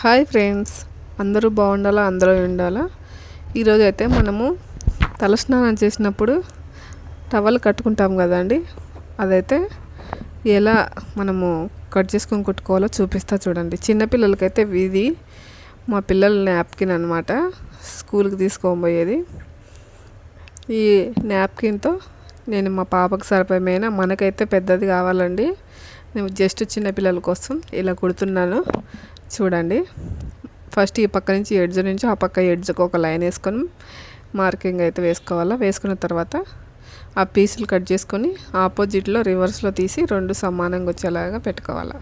Hi friends. అందరూ బాగుండాలా? అందరూ ఉండాలా? ఈరోజు అయితే మనము తలస్నానం చేసినప్పుడు టవల్ కట్టుకుంటాం కదండి అదైతే ఎలా మనము కట్ చేసుకొని కుట్టుకోవాలో చూపిస్తా చూడండి. చిన్నపిల్లలకైతే ఇది మా పిల్లల నాప్కిన్ అనమాట స్కూల్కి తీసుకోబోయేది ఈ నాప్కిన్తో నేను మా పాపకు సరిపోయిన మనకైతే పెద్దది కావాలండి. నేను జస్ట్ చిన్నపిల్లల కోసం ఇలా కుడుతున్నాను. చూడండి. ఫస్ట్ ఈ పక్క నుంచి ఎడ్జ్ నుంచి ఆ పక్క ఎడ్జ్కి ఒక లైన్ వేసుకొని మార్కింగ్ అయితే వేసుకోవాలా? వేసుకున్న తర్వాత ఆ పీసులు కట్ చేసుకొని ఆపోజిట్లో రివర్స్లో తీసి రెండు సమానంగా వచ్చేలాగా పెట్టుకోవాలి?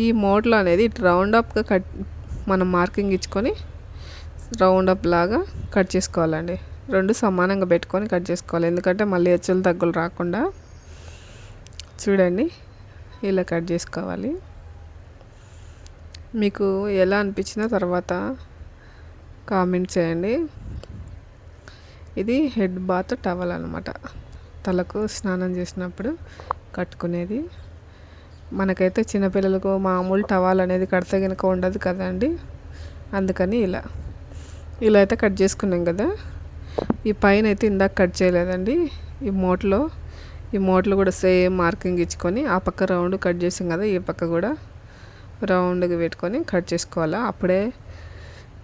ఈ మోడ్లో అనేది రౌండ్ అప్గా కట్ మనం మార్కింగ్ ఇచ్చుకొని రౌండ్ అప్ లాగా కట్ చేసుకోవాలండి. రెండు సమానంగా పెట్టుకొని కట్ చేసుకోవాలి. ఎందుకంటే మళ్ళీ హెచ్చులు తగ్గులు రాకుండా. చూడండి. ఇలా కట్ చేసుకోవాలి. మీకు ఎలా అనిపించిన తర్వాత కామెంట్ చేయండి. ఇది హెడ్ బాత్ టవల్ అనమాట తలకు స్నానం చేసినప్పుడు కట్టుకునేది. మనకైతే చిన్నపిల్లలకు మామూలు టవల్ అనేది కడితే కనుక ఉండదు కదండి. అందుకని ఇలా. ఇలా అయితే కట్ చేసుకున్నాం కదా. ఈ పైన అయితే ఇందాక కట్ చేయలేదండి. ఈ మోట్లో ఈ మోట్లు కూడా సేమ్ మార్కింగ్ ఇచ్చుకొని ఆ పక్క రౌండ్ కట్ చేసాం కదా ఈ పక్క కూడా రౌండ్గా పెట్టుకొని కట్ చేసుకోవాలా. అప్పుడే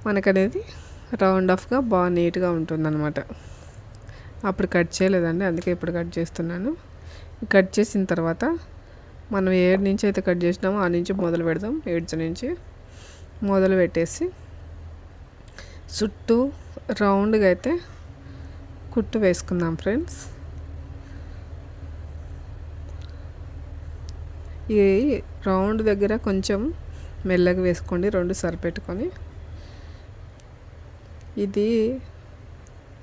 మనకనేది రౌండ్ ఆఫ్గా బాగా నీట్గా ఉంటుందన్నమాట. అప్పుడు కట్ చేయలేదండి అందుకే ఇప్పుడు కట్ చేస్తున్నాను. కట్ చేసిన తర్వాత మనం ఏడు నుంచి అయితే కట్ చేసినామో ఆ నుంచి మొదలు పెడదాం. ఏడ్స్ నుంచి మొదలు పెట్టేసి చుట్టూ రౌండ్గా అయితే కుట్టు వేసుకుందాం ఫ్రెండ్స్. ఈ రౌండ్ దగ్గర కొంచెం మెల్లగా వేసుకోండి రెండు సరిపెట్టుకొని ఇది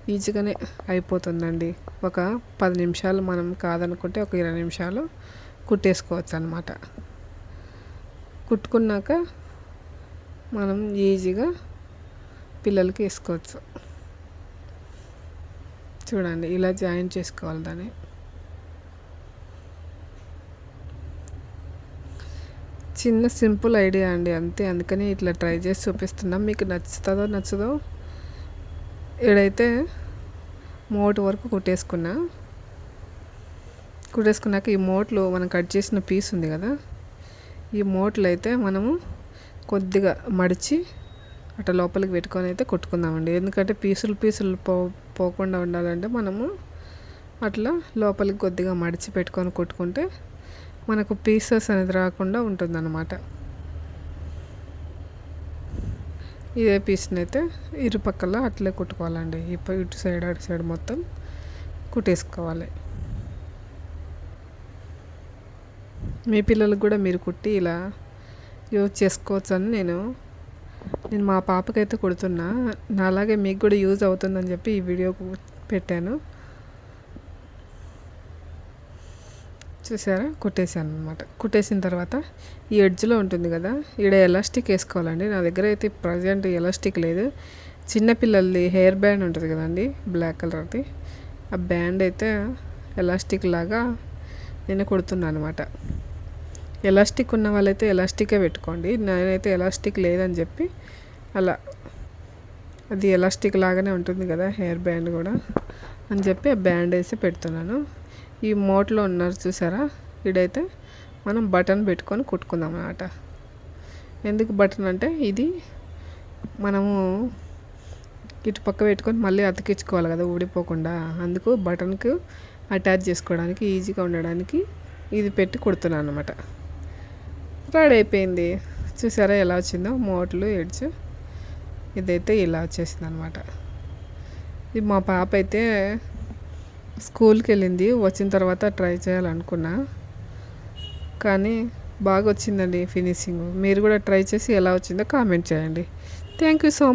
ఈజీగానే అయిపోతుందండి. ఒక పది నిమిషాలు మనం కాదనుకుంటే ఒక ఇరవై నిమిషాలు కుట్టేసుకోవచ్చు అనమాట కుట్టుకున్నాక మనం ఈజీగా పిల్లలకి వేసుకోవచ్చు. చూడండి ఇలా జాయిన్ చేసుకోవాలి దాన్ని. చిన్న సింపుల్ ఐడియా అండి అంతే. అందుకని ఇట్లా ట్రై చేసి చూపిస్తున్నాం. మీకు నచ్చుతుందో నచ్చదో ఇడైతే మోటు వరకు కుట్టేసుకున్నా. కుట్టేసుకున్నాక ఈ మోట్లు మనం కట్ చేసిన పీస్ ఉంది కదా ఈ మోట్లు అయితే మనము కొద్దిగా మడిచి అట్లా లోపలికి పెట్టుకొని అయితే కొట్టుకుందామండి. ఎందుకంటే పీసులు పీసులు పో పోకుండా ఉండాలంటే మనము అట్లా లోపలికి కొద్దిగా మడిచి పెట్టుకొని కొట్టుకుంటే మనకు పీసెస్ అనేది రాకుండా ఉంటుందన్నమాట. ఇదే పీస్ని అయితే ఇరుపక్కల అట్లే కుట్టుకోవాలండి. ఇటు సైడ్ అటు సైడ్ మొత్తం కుట్టేసుకోవాలి. మీ పిల్లలకు కూడా మీరు కుట్టి ఇలా యూజ్ చేసుకోవచ్చు అని నేను నేను మా పాపకైతే కుడుతున్నా. నా అలాగే మీకు కూడా యూజ్ అవుతుందని చెప్పి ఈ వీడియో పెట్టాను. చూసారా? కుట్టేసాను అనమాట కుట్టేసిన తర్వాత ఈ ఎడ్జ్లో ఉంటుంది కదా ఈడ ఎలాస్టిక్ వేసుకోవాలండి. నా దగ్గర అయితే ప్రజెంట్ ఎలాస్టిక్ లేదు. చిన్నపిల్లలది హెయిర్ బ్యాండ్ ఉంటుంది కదండి బ్లాక్ కలర్ది. ఆ బ్యాండ్ అయితే ఎలాస్టిక్ లాగా నేను కుడుతున్నాను అనమాట ఎలాస్టిక్ ఉన్న వాళ్ళైతే ఎలాస్టికే పెట్టుకోండి. నేనైతే ఎలాస్టిక్ లేదని చెప్పి అలా అది ఎలాస్టిక్ లాగానే ఉంటుంది కదా హెయిర్ బ్యాండ్ కూడా అని చెప్పి ఆ బ్యాండ్ వేసి పెడుతున్నాను. ఈ మోట్లో ఉన్నారు చూసారా? ఇడైతే మనం బటన్ పెట్టుకొని కుట్టుకుందాం అన్నమాట. ఎందుకు బటన్ అంటే ఇది మనము ఇటు పక్క పెట్టుకొని మళ్ళీ అతికించుకోవాలి కదా ఊడిపోకుండా. అందుకు బటన్కు అటాచ్ చేసుకోవడానికి ఈజీగా ఉండడానికి ఇది పెట్టి కుడుతున్నాను అనమాట రెడీ అయిపోయింది. చూసారా ఎలా వచ్చిందో? మోటలు ఎడ్జ్ ఇదైతే ఇలా వచ్చేసింది అనమాట ఇది మా పాప అయితే స్కూల్కి వెళ్ళింది వచ్చిన తర్వాత ట్రై చేయాలనుకున్నా. కానీ బాగా వచ్చిందండి ఫినిషింగ్. మీరు కూడా ట్రై చేసి ఎలా వచ్చిందో కామెంట్ చేయండి. Thank you so much